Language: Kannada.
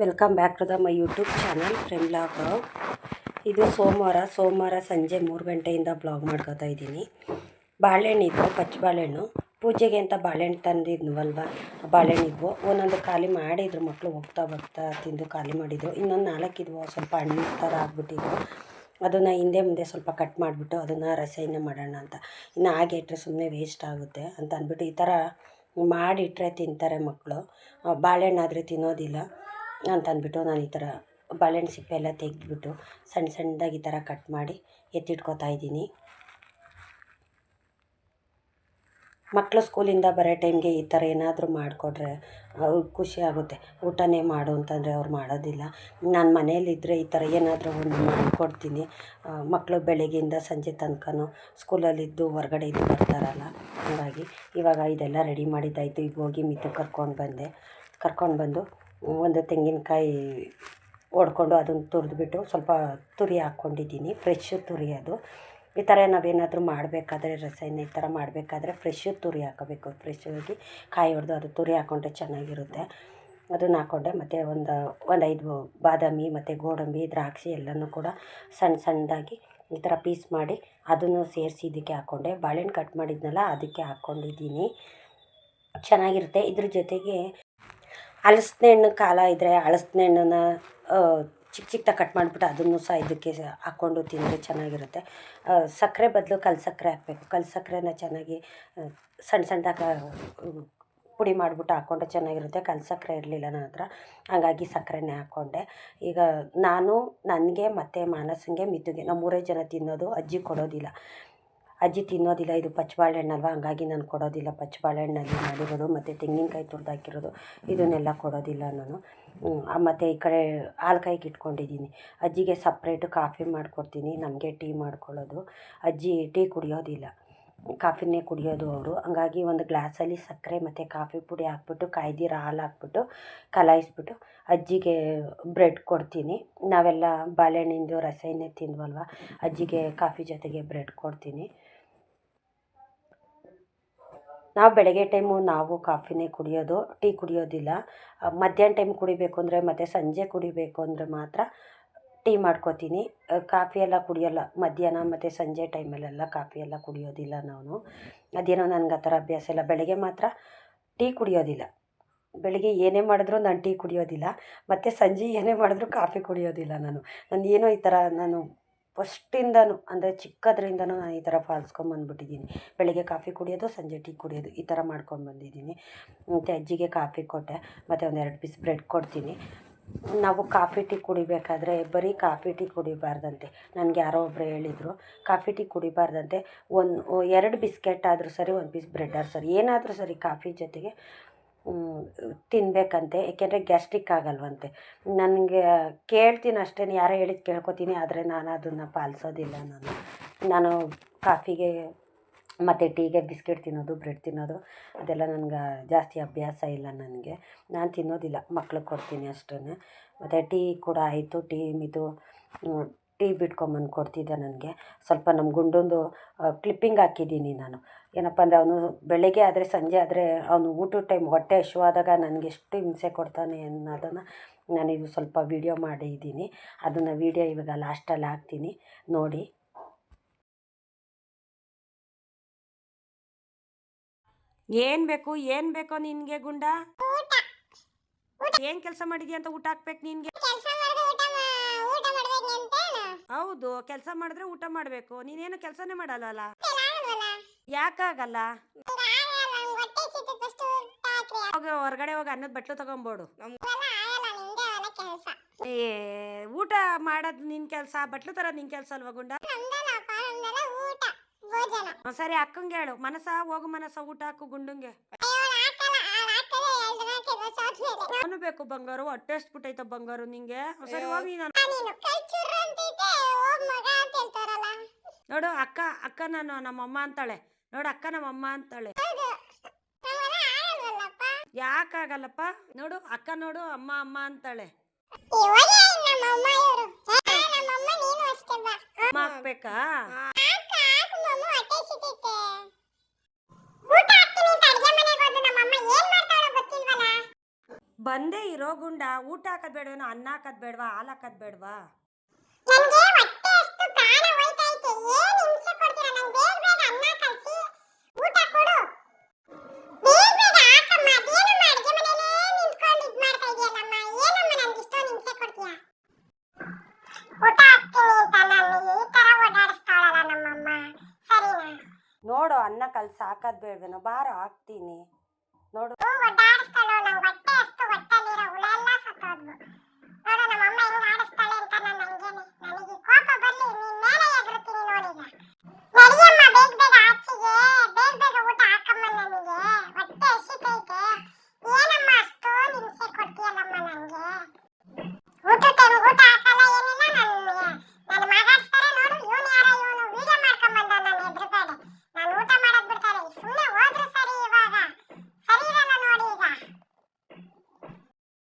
Welcome back to the my YouTube channel from blog ಇದು ಸೋಮವಾರ ಸೋಮವಾರ ಸಂಜೆ ಮೂರು ಗಂಟೆಯಿಂದ ಬ್ಲಾಗ್ ಮಾಡ್ಕೋತಾ ಇದ್ದೀನಿ. ಬಾಳೆಹಣ್ಣು ಇದ್ವು, ಪಚ್ಚ ಬಾಳೆಹಣ್ಣು. ಪೂಜೆಗೆ ಅಂತ ಬಾಳೆಹಣ್ಣು ತಂದಿದ್ವಲ್ವ ಬಾಳೆಹಣ್ಣು ಇದ್ವು. ಒಂದೊಂದು ಖಾಲಿ ಮಾಡಿದ್ರು ಮಕ್ಕಳು ಹೋಗ್ತಾ ಬರ್ತಾ ತಿಂದು ಖಾಲಿ ಮಾಡಿದ್ರು. ಇನ್ನೊಂದು ನಾಲ್ಕಿದ್ವು ಸ್ವಲ್ಪ ಹಣ್ಣು ಥರ ಆಗ್ಬಿಟ್ಟಿದ್ವು ಅದನ್ನು ಹಿಂದೆ ಮುಂದೆ ಸ್ವಲ್ಪ ಕಟ್ ಮಾಡಿಬಿಟ್ಟು ಅದನ್ನು ರಸೈನ ಮಾಡೋಣ ಅಂತ. ಇನ್ನು ಹಾಗೆ ಇಟ್ಟರೆ ಸುಮ್ಮನೆ ವೇಸ್ಟ್ ಆಗುತ್ತೆ ಅಂತ ಅಂದ್ಬಿಟ್ಟು ಈ ಥರ ಮಾಡಿಟ್ರೆ ತಿಂತಾರೆ ಮಕ್ಕಳು ಬಾಳೆಹಣ್ಣಾದರೆ ತಿನ್ನೋದಿಲ್ಲ. ಅಂತ ಅಂದ್ಬಿಟ್ಟು ನಾನು ಈ ಥರ ಬಾಳೆಹಣ್ಣು ಸಿಪ್ಪೆ ಎಲ್ಲ ತೆಗೆದ್ಬಿಟ್ಟು ಸಣ್ಣ ಸಣ್ಣದಾಗಿ ಈ ಥರ ಕಟ್ ಮಾಡಿ ಎತ್ತಿಟ್ಕೋತಾ ಇದ್ದೀನಿ. ಮಕ್ಕಳು ಸ್ಕೂಲಿಂದ ಬರೋ ಟೈಮ್ಗೆ ಈ ಥರ ಏನಾದರೂ ಮಾಡಿಕೊಟ್ರೆ ಅವ್ರಿಗೆ ಖುಷಿ ಆಗುತ್ತೆ. ಊಟನೇ ಮಾಡು ಅಂತಂದರೆ ಅವ್ರು ಮಾಡೋದಿಲ್ಲ. ನಾನು ಮನೆಯಲ್ಲಿದ್ದರೆ ಈ ಥರ ಏನಾದರೂ ಒಂದು ಮಾಡಿಕೊಡ್ತೀನಿ. ಮಕ್ಕಳು ಬೆಳಗ್ಗೆಯಿಂದ ಸಂಜೆ ತನಕನೂ ಸ್ಕೂಲಲ್ಲಿದ್ದು ಹೊರಗಡೆ ಇದ್ದು ಬರ್ತಾರಲ್ಲ, ಹಾಗಾಗಿ ಇವಾಗ ಇದೆಲ್ಲ ರೆಡಿ ಮಾಡಿದ್ದಾಯಿತು. ಈಗ ಹೋಗಿ ಮಿತು ಕರ್ಕೊಂಡು ಬಂದೆ. ಕರ್ಕೊಂಡು ಬಂದು ಒಂದು ತೆಂಗಿನಕಾಯಿ ಒಡ್ಕೊಂಡು ಅದನ್ನು ತುರಿದ್ಬಿಟ್ಟು ಸ್ವಲ್ಪ ತುರಿ ಹಾಕ್ಕೊಂಡಿದ್ದೀನಿ ಫ್ರೆಶ್ ತುರಿ ಅದು. ಈ ಥರ ನಾವೇನಾದರೂ ಮಾಡಬೇಕಾದ್ರೆ ರಸಾಯನ ಈ ಥರ ಮಾಡಬೇಕಾದ್ರೆ ಫ್ರೆಶ್ ತುರಿ ಹಾಕೋಬೇಕು. ಫ್ರೆಶ್ ಆಗಿ ಕಾಯಿ ಹೊಡೆದು ಅದು ತುರಿ ಹಾಕ್ಕೊಂಡ್ರೆ ಚೆನ್ನಾಗಿರುತ್ತೆ. ಅದನ್ನು ಹಾಕ್ಕೊಂಡೆ ಮತ್ತು ಒಂದು ಒಂದು ಐದು ಬಾದಾಮಿ, ಮತ್ತು ಗೋಡಂಬಿ, ದ್ರಾಕ್ಷಿ ಎಲ್ಲನೂ ಕೂಡ ಸಣ್ಣ ಸಣ್ಣದಾಗಿ ಈ ಥರ ಪೀಸ್ ಮಾಡಿ ಅದನ್ನು ಸೇರಿಸಿ ಇದಕ್ಕೆ ಹಾಕ್ಕೊಂಡೆ ಬಾಳೆಹಣ್ಣು ಕಟ್ ಮಾಡಿದ್ನಲ್ಲ, ಅದಕ್ಕೆ ಹಾಕ್ಕೊಂಡಿದ್ದೀನಿ ಚೆನ್ನಾಗಿರುತ್ತೆ. ಇದ್ರ ಜೊತೆಗೆ ಹಲಸಿನ ಹಣ್ಣು ಕಾಲ ಇದ್ದರೆ ಹಲಸಿನ ಹಣ್ಣನ್ನ ಚಿಕ್ಕ ಚಿಕ್ಕದಾಗಿ ಕಟ್ ಮಾಡಿಬಿಟ್ಟು ಅದನ್ನು ಸಹ ಇದಕ್ಕೆ ಹಾಕ್ಕೊಂಡು ತಿಂದರೆ ಚೆನ್ನಾಗಿರುತ್ತೆ. ಸಕ್ಕರೆ ಬದಲು ಕಲ್ಲು ಸಕ್ಕರೆ ಹಾಕಬೇಕು. ಕಲ್ಲು ಸಕ್ಕರೆನ ಚೆನ್ನಾಗಿ ಸಣ್ಣ ಸಣ್ಣದಾಗಿ ಪುಡಿ ಮಾಡಿಬಿಟ್ಟು ಹಾಕ್ಕೊಂಡು ಚೆನ್ನಾಗಿರುತ್ತೆ. ಕಲ್ಲು ಸಕ್ಕರೆ ಇರಲಿಲ್ಲ ನನ್ನ ಹತ್ರ. ಹಾಗಾಗಿ ಸಕ್ಕರೆನೇ ಹಾಕ್ಕೊಂಡೆ ಈಗ ನಾನು, ನನಗೆ ಮತ್ತು ಮಾನಸಂಗೆ ಮಿತ್ತುಗೆ ನಾವು ಮೂರೇ ಜನ ತಿನ್ನೋದು, ಅಜ್ಜಿ ಕೊಡೋದಿಲ್ಲ. ಅಜ್ಜಿ ತಿನ್ನೋದಿಲ್ಲ, ಇದು ಪಚ್ಚ ಬಾಳೆಹಣ್ಣಲ್ವ ಹಂಗಾಗಿ ನಾನು ಕೊಡೋದಿಲ್ಲ. ಪಚ್ಚಬಾಳೆಹಣ್ಣಲ್ಲಿ ಮಾಡಿರೋದು, ಮತ್ತು ತೆಂಗಿನಕಾಯಿ ತುರ್ದು ಹಾಕಿರೋದು, ಇದನ್ನೆಲ್ಲ ಕೊಡೋದಿಲ್ಲ ನಾನು. ಮತ್ತು ಈ ಕಡೆ ಹಾಲ್ಕಾಯಿಗೆ ಇಟ್ಕೊಂಡಿದ್ದೀನಿ. ಅಜ್ಜಿಗೆ ಸಪ್ರೇಟು ಕಾಫಿ ಮಾಡಿಕೊಡ್ತೀನಿ, ನಮಗೆ ಟೀ ಮಾಡ್ಕೊಳ್ಳೋದು. ಅಜ್ಜಿ ಟೀ ಕುಡಿಯೋದಿಲ್ಲ. ಕಾಫಿನೇ ಕುಡಿಯೋದು ಅವರು. ಹಂಗಾಗಿ ಒಂದು ಗ್ಲಾಸಲ್ಲಿ ಸಕ್ಕರೆ ಮತ್ತು ಕಾಫಿ ಪುಡಿ ಹಾಕ್ಬಿಟ್ಟು, ಕಾಯ್ದಿರ ಹಾಲು ಹಾಕ್ಬಿಟ್ಟು, ಕಲಾಯಿಸ್ಬಿಟ್ಟು ಅಜ್ಜಿಗೆ ಬ್ರೆಡ್ ಕೊಡ್ತೀನಿ. ನಾವೆಲ್ಲ ಬಾಳೆಹಣ್ಣಿಂದು ರಸೈನೇ ತಿಂದ್ವಲ್ವ? ಅಜ್ಜಿಗೆ ಕಾಫಿ ಜೊತೆಗೆ ಬ್ರೆಡ್ ಕೊಡ್ತೀನಿ. ನಾವು ಬೆಳಗ್ಗೆ ಟೈಮು ನಾವು ಕಾಫಿನೇ ಕುಡಿಯೋದು, ಟೀ ಕುಡಿಯೋದಿಲ್ಲ. ಮಧ್ಯಾಹ್ನ ಟೈಮ್ ಕುಡಿಬೇಕು ಅಂದರೆ ಮತ್ತು ಸಂಜೆ ಕುಡಿಬೇಕು ಅಂದರೆ ಮಾತ್ರ ಟೀ ಮಾಡ್ಕೋತೀನಿ. ಕಾಫಿ ಎಲ್ಲ ಕುಡಿಯೋಲ್ಲ, ಮಧ್ಯಾಹ್ನ ಮತ್ತು ಸಂಜೆ ಟೈಮಲ್ಲೆಲ್ಲ ಕಾಫಿ ಎಲ್ಲ ಕುಡಿಯೋದಿಲ್ಲ ನಾನು. ಅದೇನೋ ನನಗೆ ಆ ಥರ ಅಭ್ಯಾಸ ಇಲ್ಲ. ಬೆಳಗ್ಗೆ ಮಾತ್ರ ಟೀ ಕುಡಿಯೋದಿಲ್ಲ. ಬೆಳಗ್ಗೆ ಏನೇ ಮಾಡಿದ್ರೂ ನಾನು ಟೀ ಕುಡಿಯೋದಿಲ್ಲ. ಮತ್ತು ಸಂಜೆ ಏನೇ ಮಾಡಿದ್ರು ಕಾಫಿ ಕುಡಿಯೋದಿಲ್ಲ ನಾನು. ನಾನು ಏನೋ ಈ ಥರ ನಾನು ಫಸ್ಟಿಂದನೂ, ಅಂದರೆ ಚಿಕ್ಕದ್ರಿಂದನೂ ನಾನು ಈ ಥರ ಪಾಲಿಸ್ಕೊಂಬಂದ್ಬಿಟ್ಟಿದ್ದೀನಿ ಬೆಳಗ್ಗೆ ಕಾಫಿ ಕುಡಿಯೋದು, ಸಂಜೆ ಟೀ ಕುಡಿಯೋದು, ಈ ಥರ ಮಾಡ್ಕೊಂಡು ಬಂದಿದ್ದೀನಿ. ಮತ್ತು ಅಜ್ಜಿಗೆ ಕಾಫಿ ಕೊಟ್ಟೆ, ಮತ್ತು ಒಂದೆರಡು ಪೀಸ್ ಬ್ರೆಡ್ ಕೊಡ್ತೀನಿ. ನಾವು ಕಾಫಿ ಟೀ ಕುಡಿಬೇಕಾದ್ರೆ ಬರೀ ಕಾಫಿ ಟೀ ಕುಡಿಬಾರ್ದಂತೆ. ನನಗೆ ಯಾರೋ ಒಬ್ಬರು ಹೇಳಿದರು, ಕಾಫಿ ಟೀ ಕುಡಿಬಾರ್ದಂತೆ. ಒಂದು, ಎರಡು ಬಿಸ್ಕೆಟ್ ಆದರೂ ಸರಿ, ಒಂದು ಪೀಸ್ ಬ್ರೆಡ್ ಆದ್ರೂ ಸರಿ. ಏನಾದರೂ ಸರಿ ಕಾಫಿ ಜೊತೆಗೆ ತಿನ್ನಬೇಕಂತೆ ಏಕೆಂದರೆ ಗ್ಯಾಸ್ಟ್ರಿಕ್ ಆಗಲ್ವಂತೆ. ನನಗೆ ಕೇಳ್ತೀನಿ ಅಷ್ಟೇ ಯಾರೋ ಹೇಳಿದ್ದು ಕೇಳ್ಕೊತೀನಿ, ಆದರೆ ನಾನು ಅದನ್ನು ಪಾಲಿಸೋದಿಲ್ಲ ನಾನು. ನಾನು ಕಾಫಿಗೆ ಮತ್ತು ಟೀಗೆ ಬಿಸ್ಕೆಟ್ ತಿನ್ನೋದು, ಬ್ರೆಡ್ ತಿನ್ನೋದು, ಅದೆಲ್ಲ ನನಗೆ ಜಾಸ್ತಿ ಅಭ್ಯಾಸ ಇಲ್ಲ ನನಗೆ. ನಾನು ತಿನ್ನೋದಿಲ್ಲ, ಮಕ್ಳಿಗೆ ಕೊಡ್ತೀನಿ ಅಷ್ಟೇ ಮತ್ತು ಟೀ ಕೂಡ ಆಯಿತು, ಟೀ ಮಿದು ಟೀ ಬಿಟ್ಕೊಂಬಂದು ಕೊಡ್ತಿದ್ದೆ ನನಗೆ. ಸ್ವಲ್ಪ ನಮ್ಮ ಗುಂಡೊಂದು ಕ್ಲಿಪ್ಪಿಂಗ್ ಹಾಕಿದ್ದೀನಿ ನಾನು. ಏನಪ್ಪ ಅಂದರೆ ಅವನು ಬೆಳಗ್ಗೆ ಆದರೆ ಸಂಜೆ ಆದರೆ ಅವನು ಊಟದ ಟೈಮ್ ಹೊಟ್ಟೆ ಹಸಿವಾದಾಗ ನನಗೆ ಎಷ್ಟು ಹಿಂಸೆ ಕೊಡ್ತಾನೆ ಅನ್ನೋದನ್ನು ನಾನಿದು ಸ್ವಲ್ಪ ವೀಡಿಯೋ ಮಾಡಿದ್ದೀನಿ. ಅದನ್ನು ವೀಡಿಯೋ ಇವಾಗ ಲಾಸ್ಟಲ್ಲಿ ಹಾಕ್ತೀನಿ. ನೋಡಿ. ಏನ್ ಬೇಕು ಏನ್ ಬೇಕೋ ನಿನಗೆ ಗುಂಡ? ಏನು ಕೆಲಸ ಮಾಡಿದ್ಯಾ ಅಂತ ಊಟ ಹಾಕ್ಬೇಕು ನಿನ್ಗೆ? ಹೌದು ಕೆಲಸ ಮಾಡಿದ್ರೆ ಊಟ ಮಾಡ್ಬೇಕು. ನೀನೇನು ಕೆಲಸನೇ ಮಾಡಲ್ಲ ಯಾಕಾಗಲ್ಲ? ಹೊರಗಡೆ ಹೋಗಿ ಅನ್ನದ ಬಟ್ಲು ತಗೊಂಬೋಡು ಏ ಊಟ ಮಾಡದ್ ನಿನ್ ಕೆಲಸ ಬಟ್ಲು ತರ ನಿನ್ ಕೆಲಸ ಅಲ್ವಾ ಗುಂಡ? ಸರಿ ಅಕ್ಕಂಗೆ ಹೇಳು. ಮನಸ ಹೋಗು ಮನಸ ಊಟ ಹಾಕು ಗುಂಡಂಗೆ. ಬೇಕು ಬಂಗಾರು? ಹೊಟ್ಟೆ ಬಿಟ್ಟೈತ ಬಂಗಾರು ನಿಂಗೆ. ಸರಿ ಹೋಗಿ ನಾನು. ನೋಡು ಅಕ್ಕ ಅಕ್ಕ ನಾನು ನಮ್ಮಮ್ಮ ಅಂತಾಳೆ. ನೋಡು ಅಕ್ಕ ನಮ್ಮಮ್ಮ ಅಂತಾಳೆ. ಯಾಕಾಗಲ್ಲಪ್ಪ? ನೋಡು ಅಕ್ಕ ನೋಡು ಅಮ್ಮ ಅಮ್ಮ ಅಂತಾಳೆ. ಅಮ್ಮ ಹಾಕ್ಬೇಕಾ? ಬಂದೇ ಇರೋ ಗುಂಡ ಊಟ ಹಾಕದ್ ಬೇಡವೇನೋ ಅನ್ನ ಹಾಕೋದ್ ಬೇಡವಾ ಹಾಲು ಹಾಕದ್ ಬೇಡವಾ? ಊಟ ಈ ತರ ನಮ್ಮಮ್ಮ ಸರಿನಾ ನೋಡು ಅನ್ನ ಕಲ್ ಸಾಕದ್ ಬೇಡ್ವೇನೋ, ಬಾರ ಹಾಕ್ತೀನಿ. ನೋಡು. ಹೊಟ್ಟೆ ಅಷ್ಟು ಹೊಟ್ಟೆಲಿರೋ ಹುಳ ಎಲ್ಲ ಸತ್ತೋದ್ವು. ನೋಡು, ನಮ್ಮಮ್ಮ ಹೆಂಗ್ ಆಡಿಸ್ತಾಳೆ ಅಂತ ನಾನು ಹಂಗೇನೆ